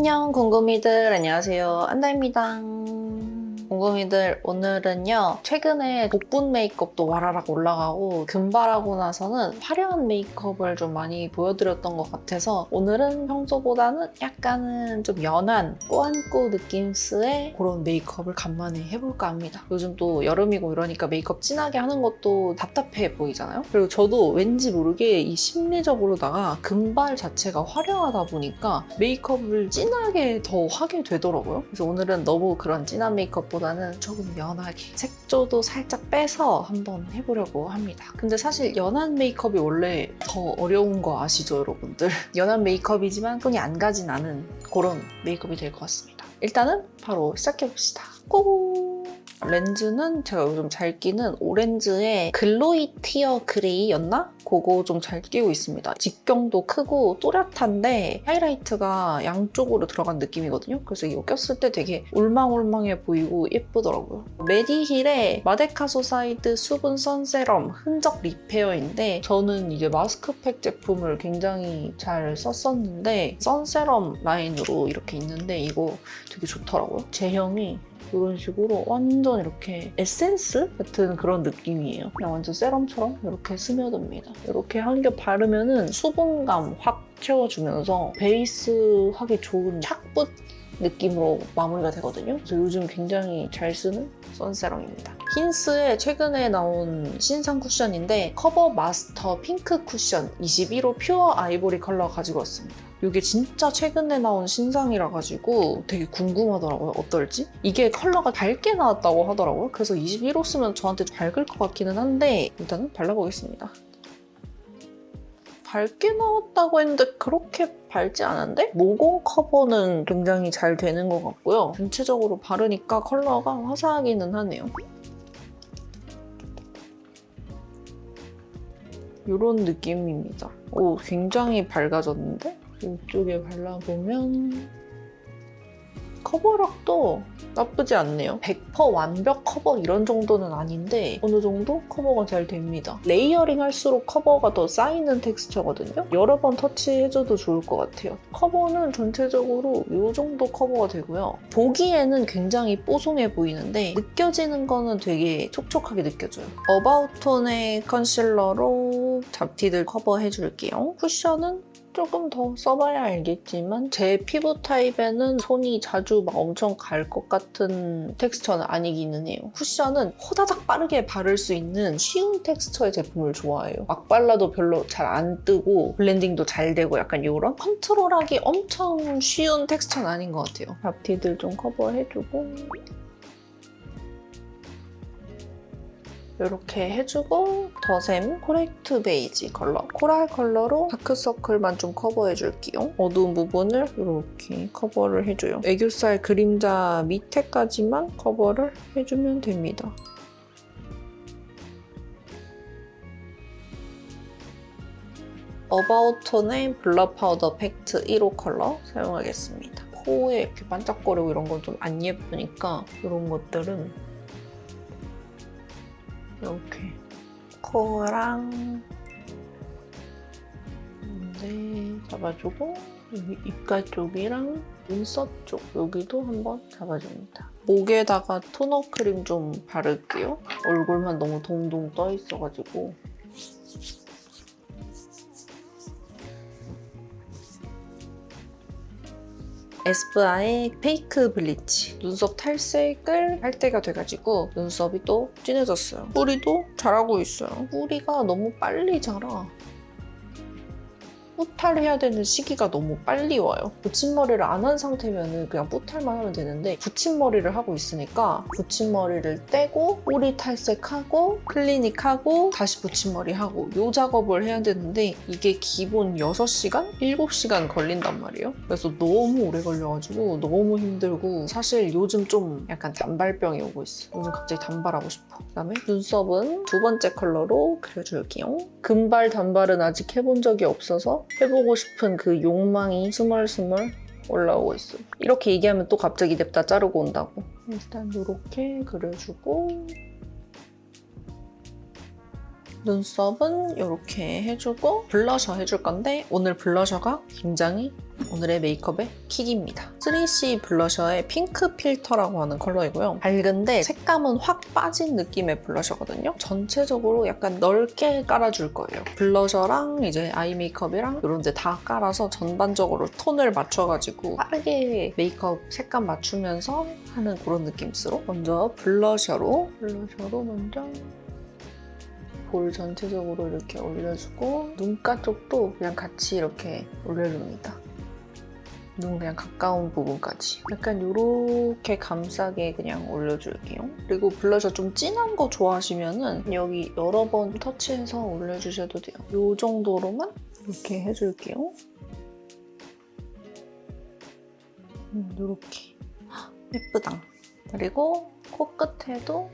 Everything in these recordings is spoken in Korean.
안녕 궁금이들. 안녕하세요. 안다입니다 궁금이들 오늘은요 최근에 복분 메이크업도 와라락 올라가고 금발하고 나서는 화려한 메이크업을 좀 많이 보여드렸던 것 같아서 오늘은 평소보다는 약간은 좀 연한 꾸안꾸 느낌스의 그런 메이크업을 간만에 해볼까 합니다 요즘 또 여름이고 이러니까 메이크업 진하게 하는 것도 답답해 보이잖아요 그리고 저도 왠지 모르게 이 심리적으로다가 금발 자체가 화려하다 보니까 메이크업을 진하게 더 하게 되더라고요. 그래서 오늘은 너무 그런 진한 메이크업보다 는 조금 연하게 색조도 살짝 빼서 한번 해보려고 합니다. 근데 사실 연한 메이크업이 원래 더 어려운 거 아시죠, 여러분들? 연한 메이크업이지만 손이 안 가진 않은 그런 메이크업이 될 것 같습니다. 일단은 바로 시작해봅시다. 고! 렌즈는 제가 요즘 잘 끼는 오렌즈의 글로이 티어 그레이였나? 그거 좀 잘 끼고 있습니다. 직경도 크고 또렷한데 하이라이트가 양쪽으로 들어간 느낌이거든요. 그래서 이거 꼈을 때 되게 올망올망해 보이고 예쁘더라고요. 메디힐의 마데카 소사이드 수분 선세럼 흔적 리페어인데 저는 이제 마스크팩 제품을 굉장히 잘 썼었는데 선세럼 라인으로 이렇게 있는데 이거 되게 좋더라고요. 제형이 이런 식으로 완전 이렇게 에센스 같은 그런 느낌이에요. 그냥 완전 세럼처럼 이렇게 스며듭니다. 이렇게 한 겹 바르면은 수분감 확 채워주면서 베이스 하기 좋은 착붓 느낌으로 마무리가 되거든요. 그래서 요즘 굉장히 잘 쓰는 선세럼입니다. 힌스의 최근에 나온 신상 쿠션인데 커버 마스터 핑크 쿠션 21호 퓨어 아이보리 컬러 가지고 왔습니다. 이게 진짜 최근에 나온 신상이라 가지고 되게 궁금하더라고요. 어떨지? 이게 컬러가 밝게 나왔다고 하더라고요. 그래서 21호 쓰면 저한테 밝을 것 같기는 한데 일단은 발라보겠습니다. 밝게 나왔다고 했는데 그렇게 밝지 않은데? 모공 커버는 굉장히 잘 되는 것 같고요. 전체적으로 바르니까 컬러가 화사하기는 하네요. 이런 느낌입니다. 오, 굉장히 밝아졌는데? 이쪽에 발라보면 커버력도 나쁘지 않네요. 100% 완벽 커버 이런 정도는 아닌데 어느 정도 커버가 잘 됩니다. 레이어링 할수록 커버가 더 쌓이는 텍스처거든요. 여러 번 터치해줘도 좋을 것 같아요. 커버는 전체적으로 이 정도 커버가 되고요. 보기에는 굉장히 뽀송해 보이는데 느껴지는 거는 되게 촉촉하게 느껴져요. 어바웃톤의 컨실러로 잡티들 커버해줄게요. 쿠션은 조금 더 써봐야 알겠지만 제 피부 타입에는 손이 자주 막 엄청 갈 것 같은 텍스처는 아니기는 해요. 쿠션은 호다닥 빠르게 바를 수 있는 쉬운 텍스처의 제품을 좋아해요. 막 발라도 별로 잘 안 뜨고 블렌딩도 잘 되고 약간 이런 컨트롤하기 엄청 쉬운 텍스처는 아닌 것 같아요. 잡티들 좀 커버해주고 이렇게 해주고 더샘 코렉트 베이지 컬러 코랄 컬러로 다크서클만 좀 커버해줄게요. 어두운 부분을 이렇게 커버를 해줘요. 애교살 그림자 밑에까지만 커버를 해주면 됩니다. 어바웃톤의 블러 파우더 팩트 1호 컬러 사용하겠습니다. 코에 이렇게 반짝거리고 이런 건 좀 안 예쁘니까 이런 것들은 이렇게 코랑 네 잡아주고 여기 입가 쪽이랑 눈썹 쪽 여기도 한번 잡아줍니다. 목에다가 토너 크림 좀 바를게요. 얼굴만 너무 동동 떠 있어가지고 에스쁘아의 페이크 블리치 눈썹 탈색을 할 때가 돼가지고 눈썹이 또 진해졌어요. 뿌리도 자라고 있어요. 뿌리가 너무 빨리 자라 뿌탈해야 되는 시기가 너무 빨리 와요. 붙임머리를 안 한 상태면 그냥 뿌탈만 하면 되는데 붙임머리를 하고 있으니까 붙임머리를 떼고 뿌리 탈색하고 클리닉하고 다시 붙임머리 하고 이 작업을 해야 되는데 이게 기본 6시간? 7시간 걸린단 말이에요. 그래서 너무 오래 걸려가지고 너무 힘들고 사실 요즘 좀 약간 단발병이 오고 있어. 요즘 갑자기 단발하고 싶어. 그다음에 눈썹은 두 번째 컬러로 그려줄게요. 금발 단발은 아직 해본 적이 없어서 해보고 싶은 그 욕망이 스멀스멀 올라오고 있어요. 이렇게 얘기하면 또 갑자기 냅다 자르고 온다고. 일단 이렇게 그려주고 눈썹은 이렇게 해주고 블러셔 해줄 건데 오늘 블러셔가 굉장히 오늘의 메이크업의 킥입니다. 3C 블러셔의 핑크 필터라고 하는 컬러이고요. 밝은데 색감은 확 빠진 느낌의 블러셔거든요. 전체적으로 약간 넓게 깔아줄 거예요. 블러셔랑 이제 아이 메이크업이랑 이런 데 다 깔아서 전반적으로 톤을 맞춰가지고 빠르게 메이크업 색감 맞추면서 하는 그런 느낌으로 먼저 블러셔로 블러셔로 먼저 볼 전체적으로 이렇게 올려주고 눈가 쪽도 그냥 같이 이렇게 올려줍니다. 눈 그냥 가까운 부분까지 약간 이렇게 감싸게 그냥 올려줄게요. 그리고 블러셔 좀 진한 거 좋아하시면은 여기 여러 번 터치해서 올려주셔도 돼요. 이 정도로만 이렇게 해줄게요. 음, 이렇게 예쁘다. 그리고 코끝에도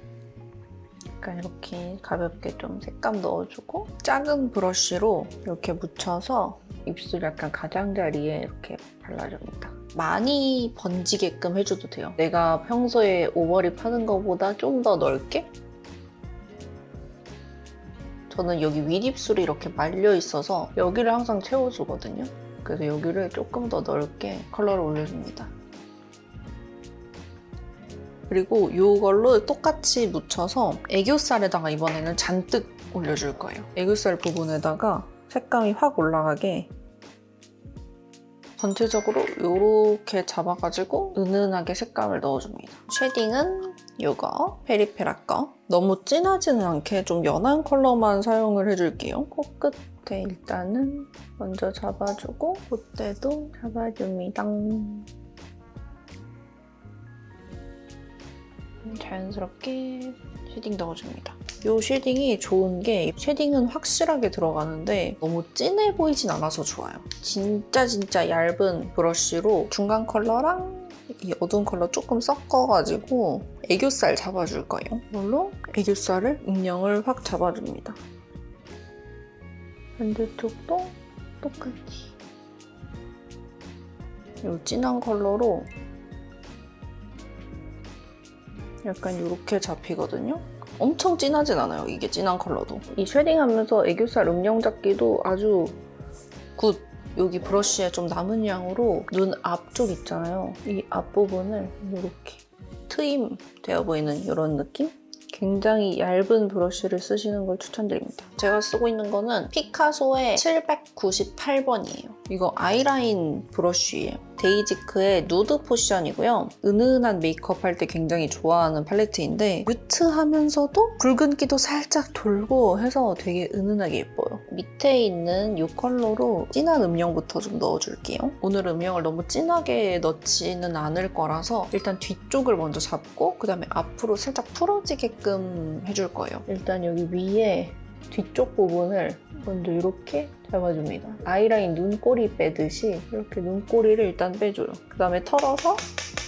약간 이렇게 가볍게 좀 색감 넣어주고 작은 브러쉬로 이렇게 묻혀서 입술 약간 가장자리에 이렇게 발라줍니다. 많이 번지게끔 해줘도 돼요. 내가 평소에 오버립 하는 것보다 좀 더 넓게? 저는 여기 윗입술이 이렇게 말려 있어서 여기를 항상 채워주거든요. 그래서 여기를 조금 더 넓게 컬러를 올려줍니다. 그리고 이걸로 똑같이 묻혀서 애교살에다가 이번에는 잔뜩 올려줄 거예요. 애교살 부분에다가 색감이 확 올라가게 전체적으로 이렇게 잡아가지고 은은하게 색감을 넣어줍니다. 쉐딩은 이거 페리페라 거. 너무 진하지는 않게 좀 연한 컬러만 사용을 해줄게요. 코끝에 일단은 먼저 잡아주고 콧대도 잡아줍니다. 자연스럽게 쉐딩 넣어줍니다. 이 쉐딩이 좋은 게 쉐딩은 확실하게 들어가는데 너무 진해 보이진 않아서 좋아요. 진짜 진짜 얇은 브러쉬로 중간 컬러랑 이 어두운 컬러 조금 섞어가지고 애교살 잡아줄 거예요. 이걸로 애교살을 음영을 확 잡아줍니다. 반대쪽도 똑같이 이 진한 컬러로 약간 이렇게 잡히거든요. 엄청 진하진 않아요. 이게 진한 컬러도. 이 쉐딩하면서 애교살 음영 잡기도 아주 굿. 여기 브러쉬에 좀 남은 양으로 눈 앞쪽 있잖아요. 이 앞부분을 이렇게 트임 되어 보이는 이런 느낌? 굉장히 얇은 브러쉬를 쓰시는 걸 추천드립니다. 제가 쓰고 있는 거는 피카소의 798번이에요. 이거 아이라인 브러쉬예요. 데이지크의 누드 포션이고요. 은은한 메이크업 할 때 굉장히 좋아하는 팔레트인데 뮤트하면서도 붉은기도 살짝 돌고 해서 되게 은은하게 예뻐요. 밑에 있는 이 컬러로 진한 음영부터 좀 넣어줄게요. 오늘 음영을 너무 진하게 넣지는 않을 거라서 일단 뒤쪽을 먼저 잡고 그 다음에 앞으로 살짝 풀어지게끔 해줄 거예요. 일단 여기 위에 뒤쪽 부분을 먼저 이렇게 잡아줍니다. 아이라인 눈꼬리 빼듯이 이렇게 눈꼬리를 일단 빼줘요. 그 다음에 털어서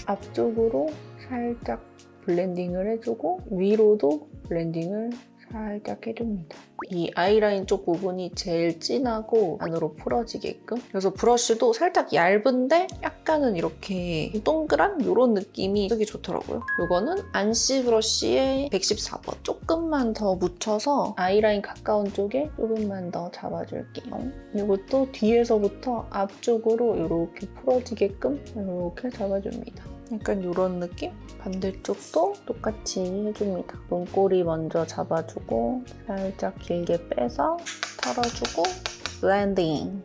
앞쪽으로 살짝 블렌딩을 해주고 위로도 블렌딩을 살짝 해줍니다. 이 아이라인 쪽 부분이 제일 진하고 안으로 풀어지게끔 그래서 브러쉬도 살짝 얇은데 약간은 이렇게 동그란 이런 느낌이 쓰기 좋더라고요. 이거는 안시 브러쉬의 114번 조금만 더 묻혀서 아이라인 가까운 쪽에 조금만 더 잡아줄게요. 이것도 뒤에서부터 앞쪽으로 이렇게 풀어지게끔 이렇게 잡아줍니다. 약간 이런 느낌? 반대쪽도 똑같이 해줍니다. 눈꼬리 먼저 잡아주고 살짝 길게 빼서 털어주고 블렌딩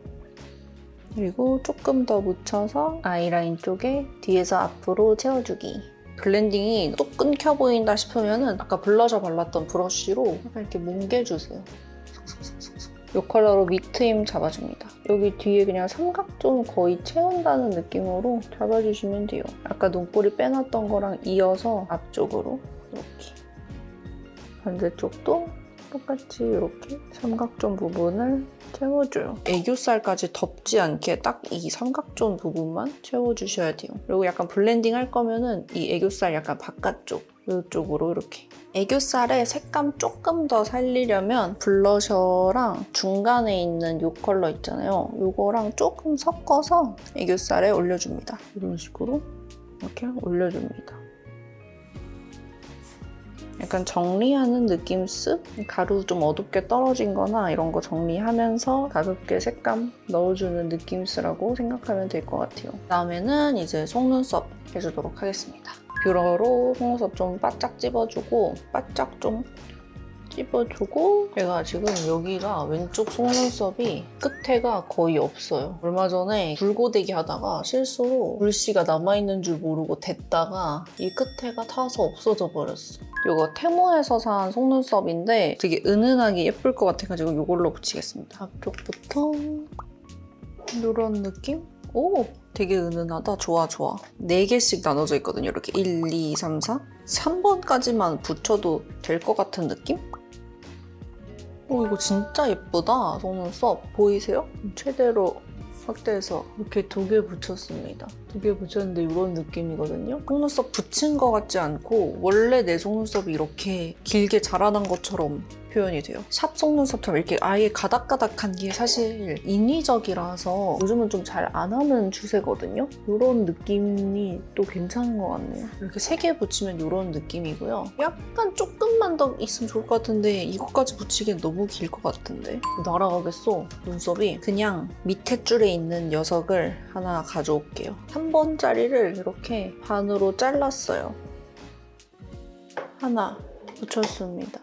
그리고 조금 더 묻혀서 아이라인 쪽에 뒤에서 앞으로 채워주기 블렌딩이 또 끊겨 보인다 싶으면 아까 블러셔 발랐던 브러쉬로 이렇게 뭉개주세요. 이 컬러로 밑트임 잡아줍니다. 여기 뒤에 그냥 삼각존 거의 채운다는 느낌으로 잡아주시면 돼요. 아까 눈꼬리 빼놨던 거랑 이어서 앞쪽으로 이렇게 반대쪽도 똑같이 이렇게 삼각존 부분을 채워줘요. 애교살까지 덮지 않게 딱 이 삼각존 부분만 채워주셔야 돼요. 그리고 약간 블렌딩 할 거면은 이 애교살 약간 바깥쪽 이쪽으로 이렇게 애교살의 색감 조금 더 살리려면 블러셔랑 중간에 있는 이 컬러 있잖아요. 이거랑 조금 섞어서 애교살에 올려줍니다. 이런 식으로 이렇게 올려줍니다. 약간 정리하는 느낌 쓱? 가루 좀 어둡게 떨어진 거나 이런 거 정리하면서 가볍게 색감 넣어주는 느낌스라고 생각하면 될 것 같아요. 다음에는 이제 속눈썹 해주도록 하겠습니다. 뷰러로 속눈썹 좀 바짝 찝어주고 바짝 좀 찝어주고 제가 지금 여기가 왼쪽 속눈썹이 끝에가 거의 없어요. 얼마 전에 불고데기 하다가 실수로 글씨가 남아있는 줄 모르고 댔다가 이 끝에가 타서 없어져 버렸어. 이거 테모에서 산 속눈썹인데 되게 은은하게 예쁠 것 같아가지고 이걸로 붙이겠습니다. 앞쪽부터 이런 느낌? 오! 되게 은은하다. 좋아, 좋아. 4개씩 나눠져 있거든요. 이렇게 1, 2, 3, 4. 3번까지만 붙여도 될 것 같은 느낌? 오, 이거 진짜 예쁘다. 속눈썹. 보이세요? 최대로 확대해서 이렇게 두 개 붙였습니다. 두 개 붙였는데 이런 느낌이거든요. 속눈썹 붙인 것 같지 않고 원래 내 속눈썹이 이렇게 길게 자라난 것처럼 표현이 돼요. 샵 속눈썹처럼 이렇게 아예 가닥가닥한 게 사실 인위적이라서 요즘은 좀 잘 안 하는 추세거든요. 이런 느낌이 또 괜찮은 것 같네요. 이렇게 세 개 붙이면 이런 느낌이고요. 약간 조금만 더 있으면 좋을 것 같은데 이것까지 붙이기엔 너무 길 것 같은데 날아가겠어 눈썹이 그냥 밑에 줄에 있는 녀석을 하나 가져올게요. 3번짜리를 이렇게 반으로 잘랐어요. 하나 붙였습니다.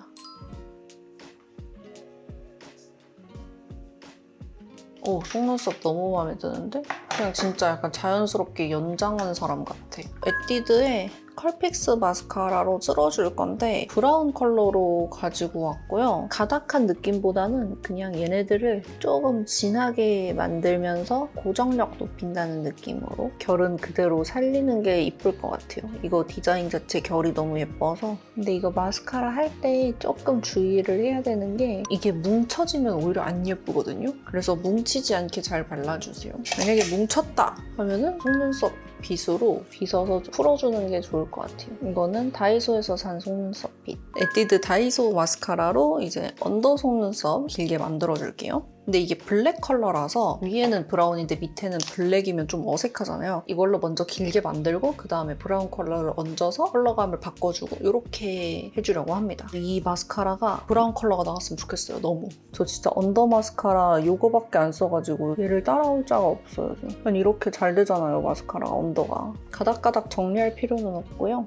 오, 속눈썹 너무 마음에 드는데? 그냥 진짜 약간 자연스럽게 연장한 사람 같아. 에뛰드의 컬픽스 마스카라로 쓸어줄 건데 브라운 컬러로 가지고 왔고요. 가닥한 느낌보다는 그냥 얘네들을 조금 진하게 만들면서 고정력 높인다는 느낌으로 결은 그대로 살리는 게 이쁠 것 같아요. 이거 디자인 자체 결이 너무 예뻐서 근데 이거 마스카라 할 때 조금 주의를 해야 되는 게 이게 뭉쳐지면 오히려 안 예쁘거든요. 그래서 뭉치지 않게 잘 발라주세요. 만약에 뭉 쳤다 하면은 속눈썹 빗으로 빗어서 풀어주는 게 좋을 것 같아요. 이거는 다이소에서 산 속눈썹 빗. 에뛰드 다이소 마스카라로 이제 언더 속눈썹 길게 만들어줄게요. 근데 이게 블랙 컬러라서 위에는 브라운인데 밑에는 블랙이면 좀 어색하잖아요. 이걸로 먼저 길게 만들고 그 다음에 브라운 컬러를 얹어서 컬러감을 바꿔주고 이렇게 해주려고 합니다. 이 마스카라가 브라운 컬러가 나왔으면 좋겠어요. 너무. 저 진짜 언더 마스카라 이거밖에 안 써가지고 얘를 따라올 자가 없어요. 전 이렇게 잘 되잖아요. 마스카라 언더가. 가닥가닥 정리할 필요는 없고요.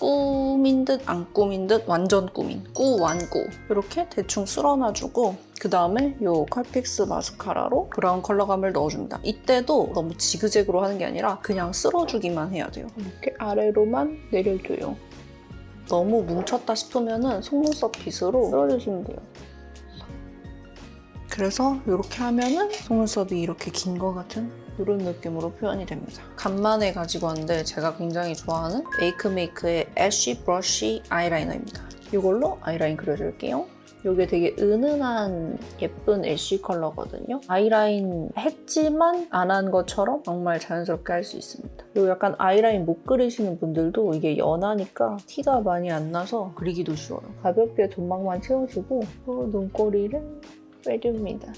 꾸민 듯 안 꾸민 듯 완전 꾸민 꾸 완꾸. 이렇게 대충 쓸어놔주고 그 다음에 이 컬픽스 마스카라로 브라운 컬러감을 넣어줍니다. 이때도 너무 지그재그로 하는 게 아니라 그냥 쓸어주기만 해야 돼요. 이렇게 아래로만 내려줘요. 너무 뭉쳤다 싶으면 속눈썹 빗으로 쓸어주시면 돼요 그래서 이렇게 하면은 속눈썹이 이렇게 긴 것 같은 이런 느낌으로 표현이 됩니다. 간만에 가지고 왔는데 제가 굉장히 좋아하는 메이크메이크의 애쉬 브러쉬 아이라이너입니다. 이걸로 아이라인 그려줄게요. 이게 되게 은은한 예쁜 애쉬 컬러거든요. 아이라인 했지만 안 한 것처럼 정말 자연스럽게 할 수 있습니다. 그리고 약간 아이라인 못 그리시는 분들도 이게 연하니까 티가 많이 안 나서 그리기도 쉬워요. 가볍게 점막만 채워주고 또 눈꼬리를 빼줍니다.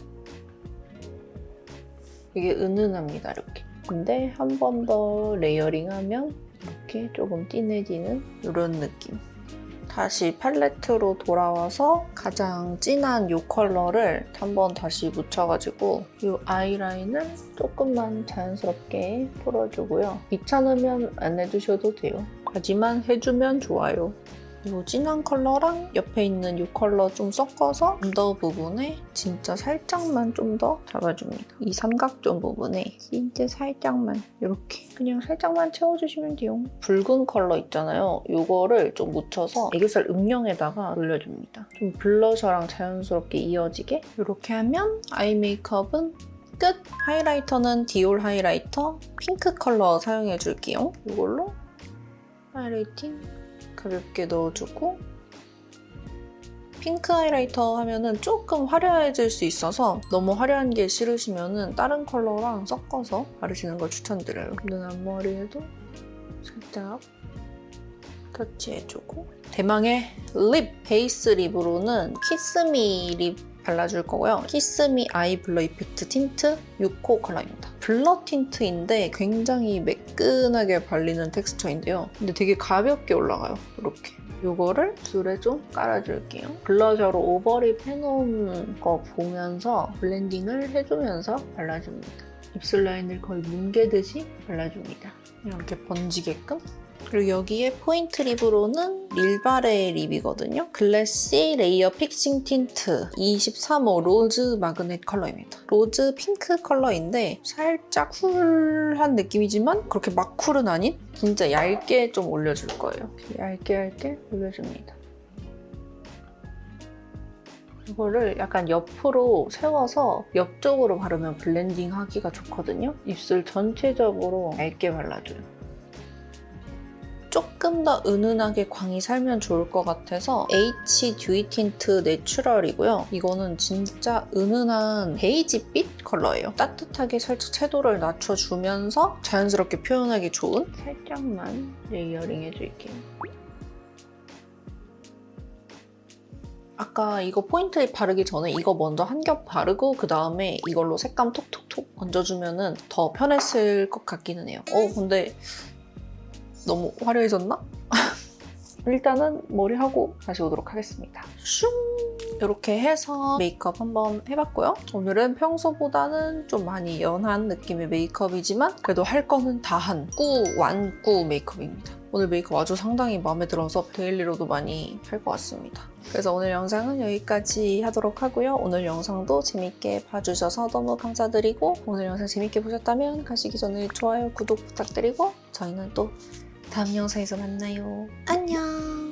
이게 은은합니다, 이렇게. 근데 한 번 더 레이어링하면 이렇게 조금 진해지는 이런 느낌. 다시 팔레트로 돌아와서 가장 진한 이 컬러를 한번 다시 묻혀가지고 이 아이라인을 조금만 자연스럽게 풀어주고요. 귀찮으면 안 해주셔도 돼요. 하지만 해주면 좋아요. 이 진한 컬러랑 옆에 있는 이 컬러 좀 섞어서 언더 부분에 진짜 살짝만 좀 더 잡아줍니다. 이 삼각존 부분에 진짜 살짝만 이렇게 그냥 살짝만 채워주시면 돼요. 붉은 컬러 있잖아요. 이거를 좀 묻혀서 애교살 음영에다가 올려줍니다. 좀 블러셔랑 자연스럽게 이어지게 이렇게 하면 아이 메이크업은 끝! 하이라이터는 디올 하이라이터 핑크 컬러 사용해줄게요. 이걸로 하이라이팅 가볍게 넣어주고 핑크 하이라이터 하면은 조금 화려해질 수 있어서 너무 화려한 게 싫으시면은 다른 컬러랑 섞어서 바르시는 걸 추천드려요. 눈 앞머리에도 살짝 터치해주고 대망의 립! 베이스 립으로는 키스미 립 발라줄 거고요. 키스미 아이 블러 이펙트 틴트 6호 컬러입니다. 블러 틴트인데 굉장히 매끈하게 발리는 텍스처인데요. 근데 되게 가볍게 올라가요. 이렇게. 이거를 줄에 좀 깔아줄게요. 블러셔로 오버립 해놓은 거 보면서 블렌딩을 해주면서 발라줍니다. 입술 라인을 거의 뭉개듯이 발라줍니다. 이렇게 번지게끔. 그리고 여기에 포인트 립으로는 릴바레의 립이거든요. 글래시 레이어 픽싱 틴트 23호 로즈 마그넷 컬러입니다. 로즈 핑크 컬러인데 살짝 쿨한 느낌이지만 그렇게 막 쿨은 아닌 진짜 얇게 좀 올려줄 거예요. 얇게 얇게 올려줍니다. 이거를 약간 옆으로 세워서 옆쪽으로 바르면 블렌딩 하기가 좋거든요. 입술 전체적으로 얇게 발라줘요. 조금 더 은은하게 광이 살면 좋을 것 같아서 H 듀이 틴트 내추럴이고요. 이거는 진짜 은은한 베이지빛 컬러예요. 따뜻하게 살짝 채도를 낮춰주면서 자연스럽게 표현하기 좋은 살짝만 레이어링 해줄게요. 아까 이거 포인트 바르기 전에 이거 먼저 한 겹 바르고 그 다음에 이걸로 색감 톡톡톡 얹어주면 더 편했을 것 같기는 해요. 어 근데 너무 화려해졌나? 일단은 머리하고 다시 오도록 하겠습니다. 슝! 이렇게 해서 메이크업 한번 해봤고요. 오늘은 평소보다는 좀 많이 연한 느낌의 메이크업이지만 그래도 할 거는 다 한 꾸, 완꾸 메이크업입니다. 오늘 메이크업 아주 상당히 마음에 들어서 데일리로도 많이 할 것 같습니다. 그래서 오늘 영상은 여기까지 하도록 하고요. 오늘 영상도 재밌게 봐주셔서 너무 감사드리고 오늘 영상 재밌게 보셨다면 가시기 전에 좋아요, 구독 부탁드리고 저희는 또 다음 영상에서 만나요. 안녕!